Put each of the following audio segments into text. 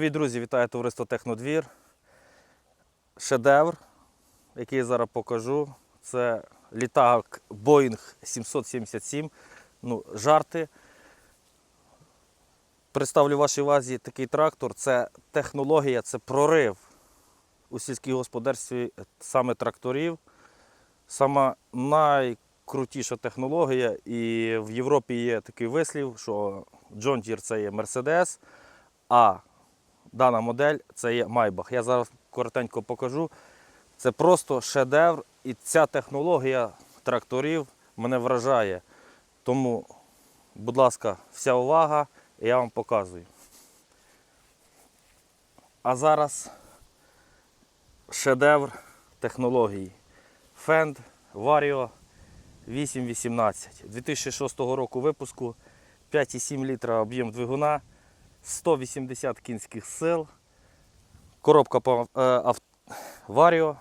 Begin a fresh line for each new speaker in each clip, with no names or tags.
Привіт, друзі! Вітаю товариство Технодвір. Шедевр, який я зараз покажу. Це літак Boeing 777. Ну, жарти. Представлю вашій увазі такий трактор. Це технологія, це прорив у сільській господарстві саме тракторів. Сама найкрутіша технологія. І в Європі є такий вислів, що John Deere це є Mercedes, а дана модель це є Майбах. Я зараз коротенько покажу. Це просто шедевр, і ця технологія тракторів мене вражає. Тому, будь ласка, вся увага, і я вам показую. А зараз шедевр технології. Fend Vario 818 2006 року випуску 5,7 літра об'єм двигуна. 180 кінських сил. Коробка по е.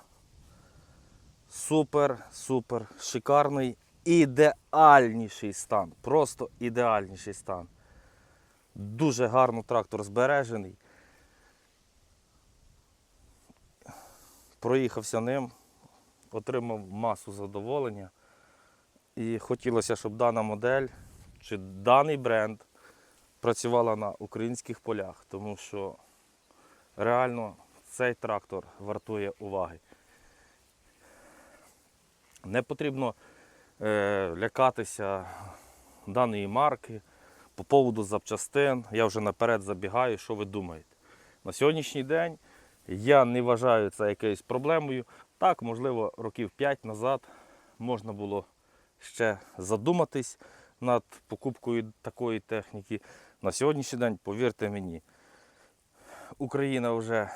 Супер, супер, шикарний. Ідеальніший стан. Просто ідеальніший стан. Дуже гарно трактор збережений. Проїхався ним, отримав масу задоволення. І хотілося, щоб дана модель чи даний бренд працювала на українських полях, тому що реально цей трактор вартує уваги. Не потрібно е, лякатися даної марки по поводу запчастин. Я вже наперед забігаю, що ви думаєте. На сьогоднішній день я не вважаю це якоюсь проблемою. Так, можливо, років 5 назад можна було ще задуматись над покупкою такої техніки. На сьогоднішній день, повірте мені, Україна вже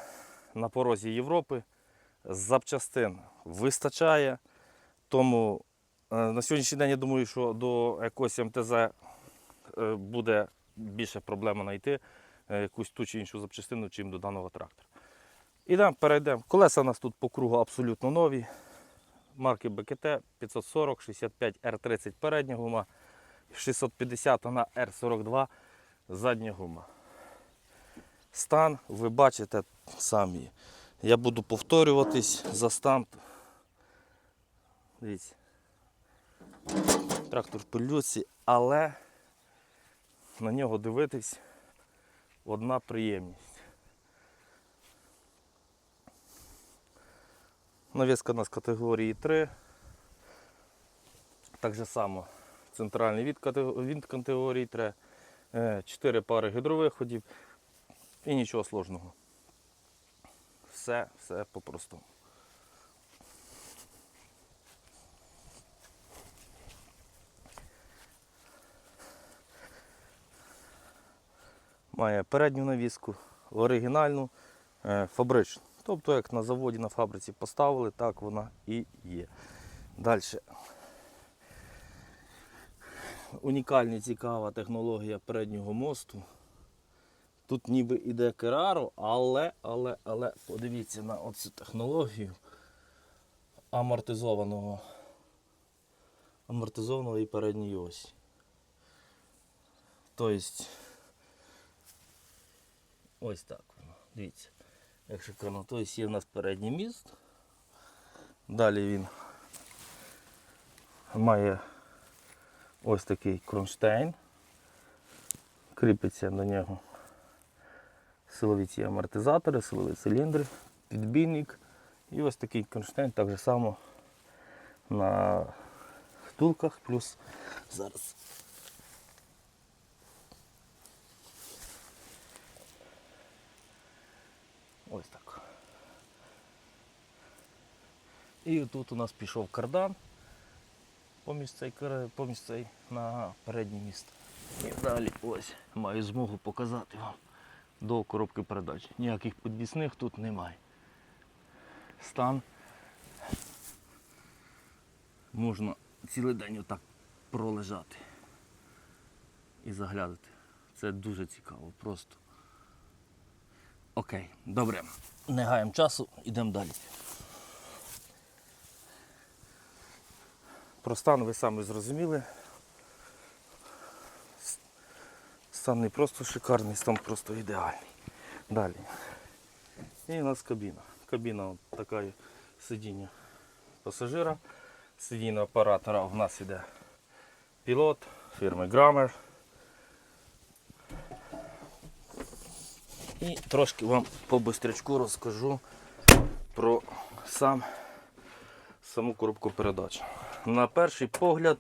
на порозі Європи, запчастин вистачає. Тому е, на сьогоднішній день я думаю, що до якогось МТЗ е, буде більше проблема знайти е, якусь ту чи іншу запчастину, чим до даного трактора. Ідемо, перейдемо. Колеса у нас тут по кругу абсолютно нові. Марки БКТ 540, 65 R30 передня гума, 650 на R42 задня гума. Стан ви бачите самі. Я буду повторюватись за стан. Дивіться. Трактор в пилюці, але на нього дивитись одна приємність. Навіска у нас категорії 3. Так же само центральний від, катего- категорії 3. 4 пари гідровиходів і нічого сложного. Все, все по-простому. Має передню навіску, оригінальну, е, фабричну. Тобто, як на заводі на фабриці поставили, так вона і є. Далі. Унікальна цікава технологія переднього мосту. Тут ніби іде кераро, але, але, але подивіться на оцю технологію амортизованого амортизованої передньої осі. Тобто, ось так воно. Дивіться. Як шикарно. Тобто є в нас передній міст. Далі він має ось такий кронштейн. Кріпиться до нього силові ці амортизатори, силові циліндри, підбійник. І ось такий кронштейн так же само на втулках, плюс зараз. Ось так. І тут у нас пішов кардан поміж цей, поміж цей на переднє місце. І далі ось маю змогу показати вам до коробки передач. Ніяких підвісних тут немає. Стан можна цілий день отак пролежати і заглядати. Це дуже цікаво, просто. Окей, добре. Не гаємо часу, йдемо далі. Про стан ви самі зрозуміли. Стан не просто шикарний, стан просто ідеальний. Далі. І у нас кабіна. Кабіна от така сидіння пасажира. Сидіння оператора у нас іде пілот фірми Grammer. І трошки вам по розкажу про сам, саму коробку передач. На перший погляд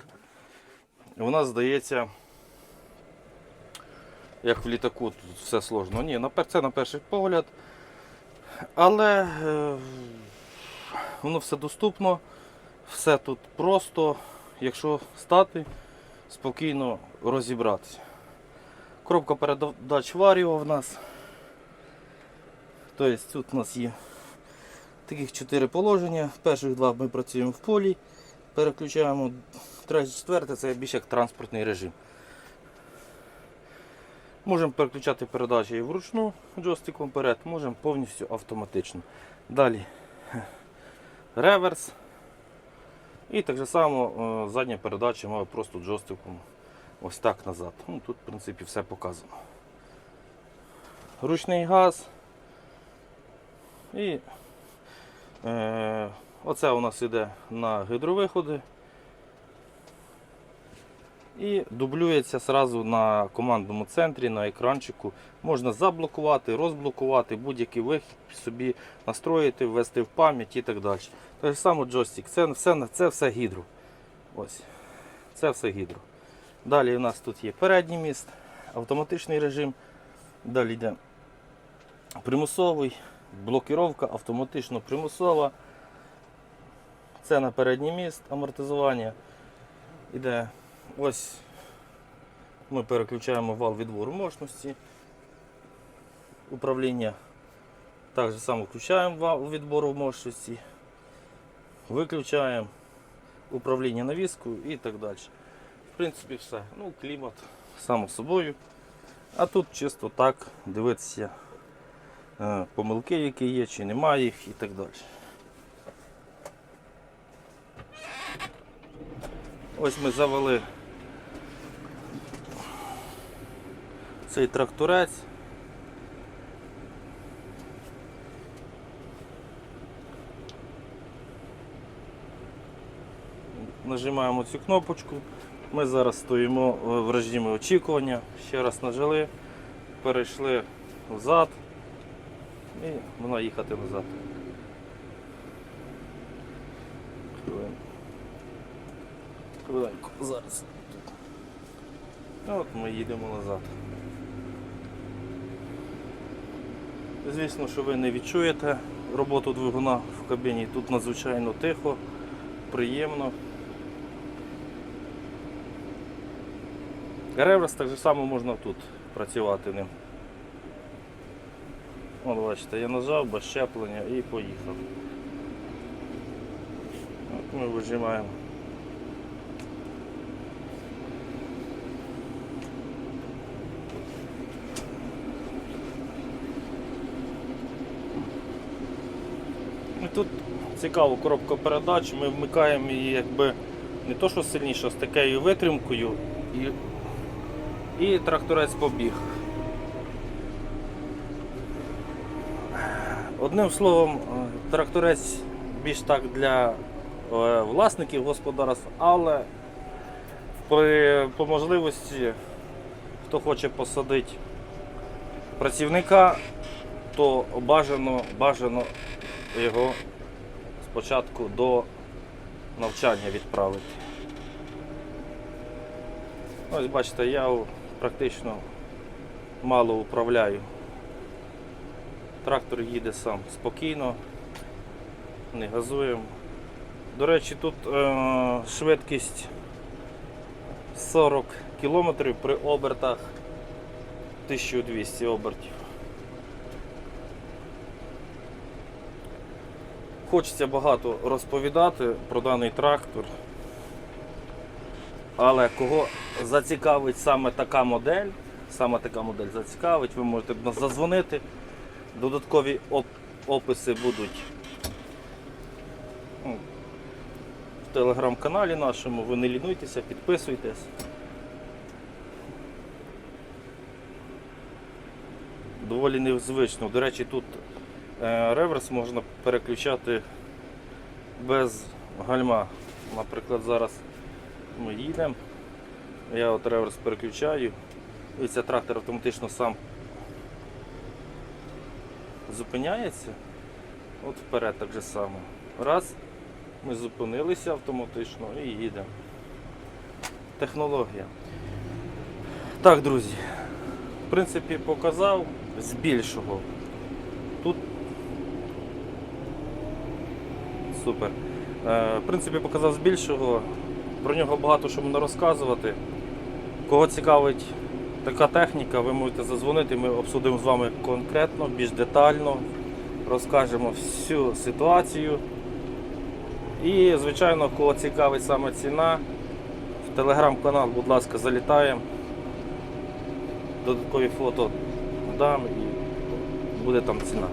вона здається, як в літаку тут все сложно. Ні, це на перший погляд. Але е, воно все доступно, все тут просто, якщо стати, спокійно розібратися. Коробка передач Vario в нас. Тобто тут у нас є таких чотири положення. Перших два ми працюємо в полі, переключаємо третє, четверте це більш як транспортний режим. Можемо переключати передачі і вручну джойстиком вперед, можемо повністю автоматично. Далі реверс. І так же само е, задня передача має просто джойстиком ось так назад. Ну, тут в принципі все показано. Ручний газ. І оце у нас іде на гідровиходи. І дублюється сразу на командному центрі, на екранчику. Можна заблокувати, розблокувати, будь-який вихід собі настроїти, ввести в пам'ять і так далі. Так само джойстик. Це все, це все гідро. Ось. Це все гідро. Далі у нас тут є передній міст, автоматичний режим. Далі йде примусовий, блокіровка, автоматично примусова. Це на передній міст амортизування. Іде ось ми переключаємо вал відбору мощності. Управління. Так же само включаємо вал відбору мощності. Виключаємо управління навіскою і так далі. В принципі, все. Ну, клімат, само собою. А тут чисто так дивитися помилки, які є, чи немає їх і так далі. Ось ми завели цей тракторець. Нажимаємо цю кнопочку. Ми зараз стоїмо в режимі очікування. Ще раз нажали, перейшли взад і вона їхати назад. Хвилинку, зараз. От ми їдемо назад. Звісно, що ви не відчуєте роботу двигуна в кабіні. Тут надзвичайно тихо, приємно. Реверс так само можна тут працювати ним. От бачите, я нажав без щеплення і поїхав. От ми вижимаємо. І Тут цікаво коробка передач, ми вмикаємо її якби не то що сильніше, а з такою витримкою і, і тракторець побіг. Одним словом, е, тракторець більш так для е, власників господарств, але при, по можливості, хто хоче посадити працівника, то бажано, бажано його спочатку до навчання відправити. Ось бачите, я практично мало управляю. Трактор їде сам спокійно, не газуємо. До речі, тут е, швидкість 40 км при обертах 1200 обертів. Хочеться багато розповідати про даний трактор. Але кого зацікавить саме така модель, саме така модель зацікавить, ви можете нас. Додаткові оп- описи будуть ну, в телеграм-каналі нашому. Ви не лінуйтеся, підписуйтесь. доволі незвично. До речі, тут е, реверс можна переключати без гальма. Наприклад, зараз ми їдемо. Я от реверс переключаю. І цей трактор автоматично сам зупиняється. От вперед так же само. Раз, ми зупинилися автоматично і їдемо. Технологія. Так, друзі. В принципі, показав з більшого. Тут супер. Е, В принципі, показав з. Про нього багато що можна розказувати. Кого цікавить така техніка, ви можете задзвонити, ми обсудимо з вами конкретно, більш детально, розкажемо всю ситуацію. І, звичайно, кого цікавить саме ціна, в телеграм-канал, будь ласка, залітаємо. Додаткові фото дам і буде там ціна.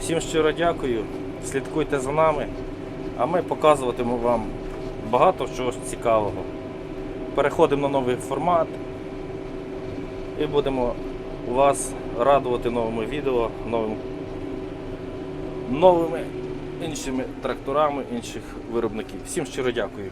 Всім щиро дякую, слідкуйте за нами, а ми показуватимемо вам багато чого цікавого. Переходимо на новий формат і будемо вас радувати новими відео, новим, новими іншими тракторами інших виробників. Всім щиро дякую.